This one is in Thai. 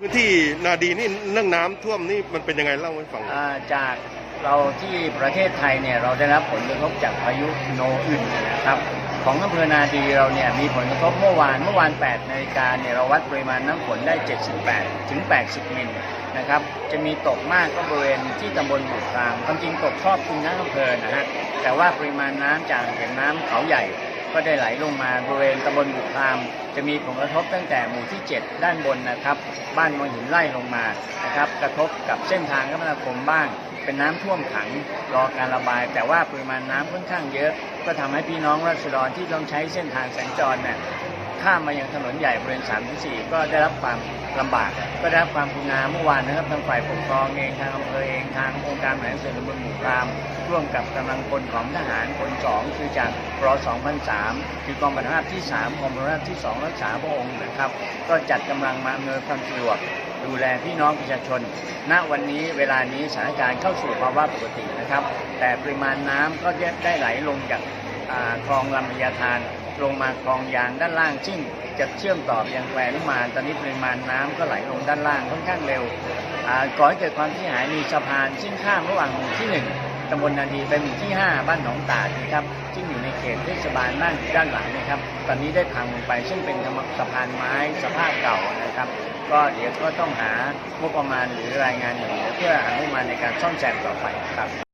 พื้นที่นาดีนี่เรื่องน้ำท่วมนี่มันเป็นยังไงเล่าให้ฟังจากเราที่ประเทศไทยเนี่ยเราได้รับผลกระทบจากพายุโนอึนนะครับของอำเภอนาดีเราเนี่ยมีผลกระทบเมื่อวานเมื่อวาน8นาฬิกาเนี่ยเราวัดปริมาณน้ำฝนได้ 78 ถึง 80 มิลนะครับจะมีตกมากก็บริเวณที่ตำบลบุกรามความจริงตกครอบคลุมทั้งอำเภอนะฮะแต่ว่าปริมาณน้ำจากเขื่อนน้ำเขาใหญ่ ก็ได้ไหลลงมาบริเวณตำบลบุพราม จะมีผลกระทบตั้งแต่หมู่ที่ 7 ด้านบนนะครับ บ้านมองหินไล่ลงมานะครับกระทบกับเส้นทางคมนาคมบ้าง เป็นน้ำท่วมขังรอการระบาย แต่ว่าปริมาณน้ำค่อนข้างเยอะ ก็ทำให้พี่น้องราษฎรที่ต้องใช้เส้นทางสัญจรเนี่ย ข้ามมาอยังถนนใหญ่บริเวณ3ที่4ก็ได้รับความลำบาก ก็ได้รับความกรุณาเมื่อวานนะครับทางฝ่ายปกครองเองทางอำเภอเองทางองค์การบริหารส่วนตำบลหมู่รามร่วมกับกำลังพลของทหารคนสองคือจากรอ2003คือกองบัญชาการที่3กองบัญชาการที่2รักษาพระองค์นะครับ ก็จัดกำลังมาอำนวยความสะดวกดูแลพี่น้องประชาชน ณ วันนี้เวลานี้สถานการณ์เข้าสู่ภาวะปกตินะครับ แต่ปริมาณน้ำก็ได้ไหลลงจากคลองลำพญาทาน ลงมาคลองยางด้านล่าง ซึ่งจะเชื่อมต่อไปยังแควนุมานตอนนี้ปริมาณน้ำก็ไหลลงด้านล่างค่อนข้างเร็วก่อให้เกิดความเสียหายมีสะพาน ซึ่งข้ามระหว่างหมู่ที่หนึ่งตำบลนาดีไปหมู่ที่ 5 บ้านหนองตาดนะครับซึ่งอยู่ในเขตเทศบาลนั่นด้านหลังนะครับตอนนี้ได้พังลงไปซึ่งเป็นสะพานไม้สภาพเก่านะครับก็เดี๋ยวก็ต้องหางบประมาณหรือรายงานอย่งเดียเพื่อหางบประมาในการซ่อมแซมต่อไปครับ